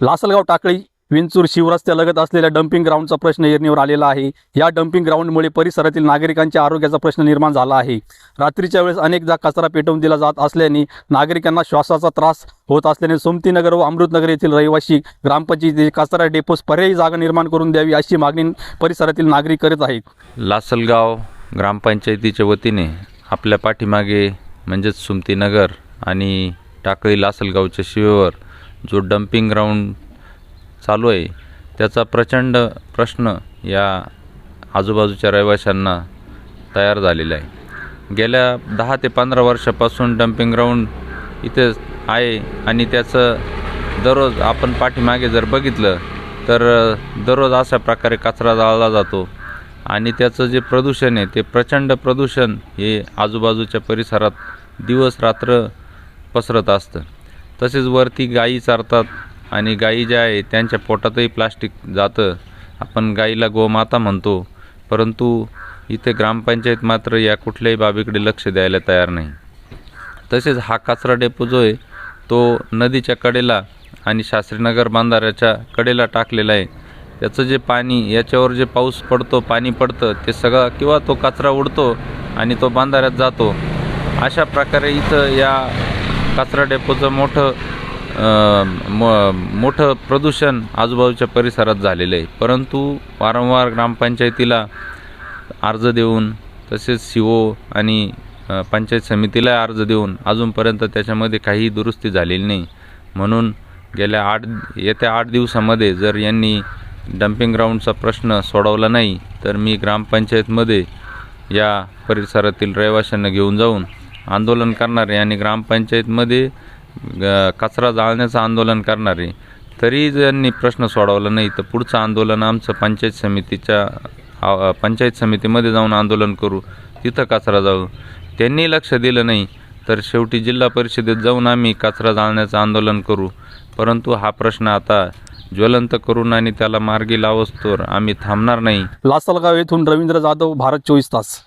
लासलगाव टाकळी विंचूर शिवरस्त्यालगत असलेल्या डम्पिंग ग्राउंडचा प्रश्न येरणीवर आलेला आहे. या डम्पिंग ग्राउंडमुळे परिसरातील नागरिकांच्या आरोग्याचा प्रश्न निर्माण झाला आहे. रात्रीच्या वेळेस अनेकदा कचरा पेटवून दिला जात असल्याने नागरिकांना श्वासाचा त्रास होत असल्याने सोमतीनगर व अमृतनगर येथील रहिवासी ग्रामपंचायती कचरा डेपोस पर्यायी जागा निर्माण करून द्यावी अशी मागणी परिसरातील नागरिक करत आहेत. लासलगाव ग्रामपंचायतीच्या वतीने आपल्या पाठीमागे म्हणजेच सुमतीनगर आणि टाकळी लासलगावच्या शिवेवर जो डम्पिंग ग्राउंड चालू आहे त्याचा प्रचंड प्रश्न या आजूबाजूच्या रहिवाशांना तयार झालेला आहे. गेल्या दहा ते पंधरा वर्षापासून डम्पिंग ग्राउंड इथे आहे आणि त्याचं दररोज आपण पाठीमागे जर बघितलं तर दररोज अशा प्रकारे कचरा जाळला जातो आणि त्याचं जे प्रदूषण आहे ते प्रचंड प्रदूषण हे आजूबाजूच्या परिसरात दिवस रात्र पसरत असतं. तसेच वरती गायी चारतात आणि गायी ज्या आहे त्यांच्या पोटातही प्लास्टिक जातं. आपण गाईला गोमाता म्हणतो परंतु इथे ग्रामपंचायत मात्र या कुठल्याही बाबीकडे लक्ष द्यायला तयार नाही. तसेच हा कचरा डेपो जो आहे तो नदीच्या कडेला आणि शास्त्रीनगर बांधाऱ्याच्या कडेला टाकलेला आहे. त्याचं जे पाणी याच्यावर जे पाऊस पडतो पाणी पडतं ते सगळं किंवा तो कचरा उडतो आणि तो बांधाऱ्यात जातो. अशा प्रकारे इथं या कचरा डेपोचं मोठं म मोठं प्रदूषण आजूबाजूच्या परिसरात झालेलं आहे. परंतु वारंवार ग्रामपंचायतीला अर्ज देऊन तसेच सी ओ आणि पंचायत समितीला अर्ज देऊन अजूनपर्यंत त्याच्यामध्ये काही दुरुस्ती झालेली नाही. म्हणून गेल्या आठ येत्या आठ दिवसामध्ये जर यांनी डम्पिंग ग्राउंडचा प्रश्न सोडवला नाही तर मी ग्रामपंचायतमध्ये या परिसरातील रहिवाशांना घेऊन जाऊन आंदोलन करणारे आणि ग्रामपंचायतमध्ये कचरा जाळण्याचं आंदोलन करणारे. तरी त्यांनी प्रश्न सोडवला नाही तर पुढचं आंदोलन आमचं पंचायत समितीच्या पंचायत समितीमध्ये जाऊन आंदोलन करू तिथं कचरा जाऊ. त्यांनी लक्ष दिलं नाही तर शेवटी जिल्हा परिषदेत जाऊन आम्ही कचरा जाळण्याचं आंदोलन करू. परंतु हा प्रश्न आता ज्वलंत करून आणि त्याला मार्गी लावस्तोर आम्ही थांबणार नाही. लासलगाव येथून रवींद्र जाधव भारत चोवीस तास.